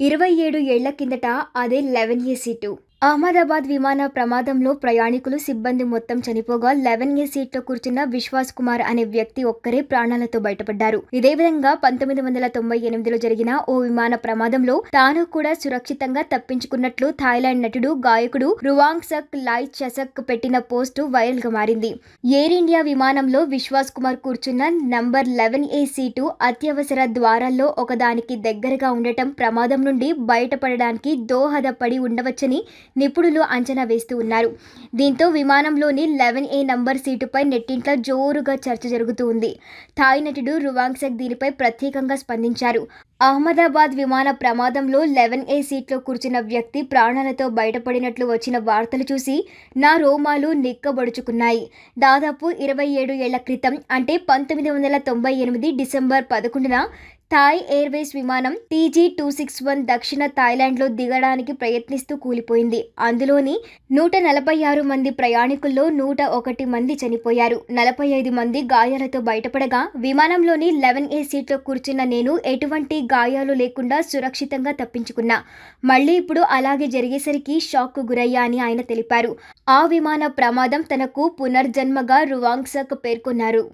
ఇరవై ఏడు ఏళ్ళ కిందట అదే లెవెన్ ఏ సీటు. అహ్మదాబాద్ విమాన ప్రమాదంలో ప్రయాణికులు సిబ్బంది మొత్తం చనిపోగా లెవెన్ ఏ సీట్లో కూర్చున్న విశ్వాస్ కుమార్ అనే వ్యక్తి ఒక్కరే ప్రాణాలతో బయటపడ్డారు. ఇదే విధంగా పంతొమ్మిది వందల తొంభై ఎనిమిదిలో జరిగిన ఓ విమాన ప్రమాదంలో తాను కూడా సురక్షితంగా తప్పించుకున్నట్లు థాయిలాండ్ నటుడు గాయకుడు రువాంగ్ సక్ లాయ్ చసక్ పెట్టిన పోస్టు వైరల్గా మారింది. ఎయిర్ ఇండియా విమానంలో విశ్వాస్ కుమార్ కూర్చున్న నంబర్ లెవెన్ ఏ సీటు అత్యవసర ద్వారాల్లో ఒకదానికి దగ్గరగా ఉండటం ప్రమాదం నుండి బయటపడడానికి దోహదపడి ఉండవచ్చని నిపుణులు అంచనా వేస్తూ ఉన్నారు. దీంతో విమానంలోని లెవెన్ ఏ నంబర్ సీటుపై నెట్టింట్లో జోరుగా చర్చ జరుగుతూ ఉంది. థాయ్ నటుడు రువాంగ్సెక్ దీనిపై ప్రత్యేకంగా స్పందించారు. అహ్మదాబాద్ విమాన ప్రమాదంలో లెవెన్ ఏ సీట్లో కూర్చున్న వ్యక్తి ప్రాణాలతో బయటపడినట్లు వచ్చిన వార్తలు చూసి నా రోమాలు నిక్కబడుచుకున్నాయి. దాదాపు ఇరవై ఏడు ఏళ్ళ క్రితం అంటే పంతొమ్మిది వందల తొంభై ఎనిమిది డిసెంబర్ పదకొండున థాయ్ ఎయిర్వేస్ విమానం టీజీ టూ సిక్స్ వన్ దక్షిణ థాయిలాండ్లో దిగడానికి ప్రయత్నిస్తూ కూలిపోయింది. అందులోని నూట నలభై ఆరు మంది ప్రయాణికుల్లో నూట ఒకటి మంది చనిపోయారు. నలభై ఐదు మంది గాయాలతో బయటపడగా విమానంలోని లెవెన్ ఏ సీట్లో కూర్చున్న నేను ఎటువంటి గాయాలు లేకుండా సురక్షితంగా తప్పించుకున్నా. మళ్ళీ ఇప్పుడు అలాగే జరిగేసరికి షాక్కు గురయ్యా అని ఆయన తెలిపారు. ఆ విమాన ప్రమాదం తనకు పునర్జన్మగా రువాంగ్సక్ పేర్కొన్నారు.